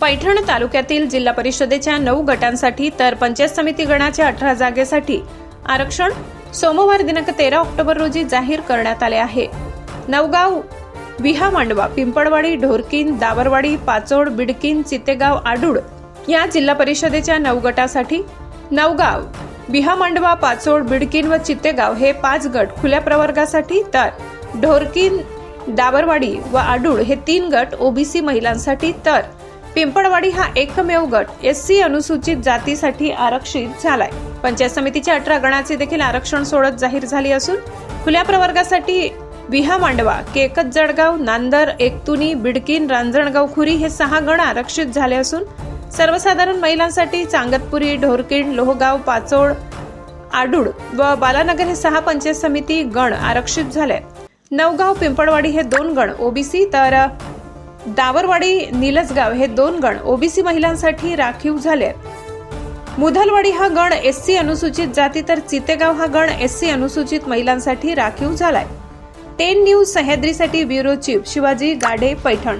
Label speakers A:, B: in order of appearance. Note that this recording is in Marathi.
A: पैठण तालुक्यातील जिल्हा परिषदेच्या नऊ गटांसाठी तर पंचायत समिती गणाच्या अठरा जागेसाठी आरक्षण सोमवार दिनांक तेरा ऑक्टोबर रोजी जाहीर करण्यात आले आहे. नवगाव विहा मांडवा पिंपळवाडी ढोरकीन दावरवाडी पाचोड बिडकीन चितेगाव आडूड या जिल्हा परिषदेच्या नऊ गटासाठी नवगाव बिहा मांडवा पाचोड बिडकीन व चित्तेगाव हे पाच गट खुल्या प्रवर्गासाठी तर ढोरकीन दाबरवाडी व आडूळ हे तीन गट ओबीसी महिलांसाठी तर पिंपळवाडी हा एकमेव गट. एस सी अनुसूचित जातीसाठी आरक्षित झालाय. पंचायत समितीच्या अठरा गणाचे देखील आरक्षण सोडत जाहीर झाली असून खुल्या प्रवर्गासाठी विहा मांडवा केकत जळगाव नांदर एकतुनी बिडकीन रांजणगाव खुरी हे सहा गण आरक्षित झाले असून सर्वसाधारण महिलांसाठी चांगतपुरी ढोरकीण लोहगाव पाचोड आडूड व बालानगर हे सहा पंचायत समिती गण आरक्षित झाले नवगाव पिंपळवाडी हे दोन गण ओबीसी तर दावरवाडी निलजगाव हे दोन गण ओबीसी महिलांसाठी राखीव झाले मुधलवाडी हा गण एस सी अनुसूचित जाती तर चितेगाव हा गण एस सी अनुसूचित महिलांसाठी राखीव झालाय. टेन न्यूज सह्याद्रीसाठी ब्युरो चीफ शिवाजी गाढे पैठण.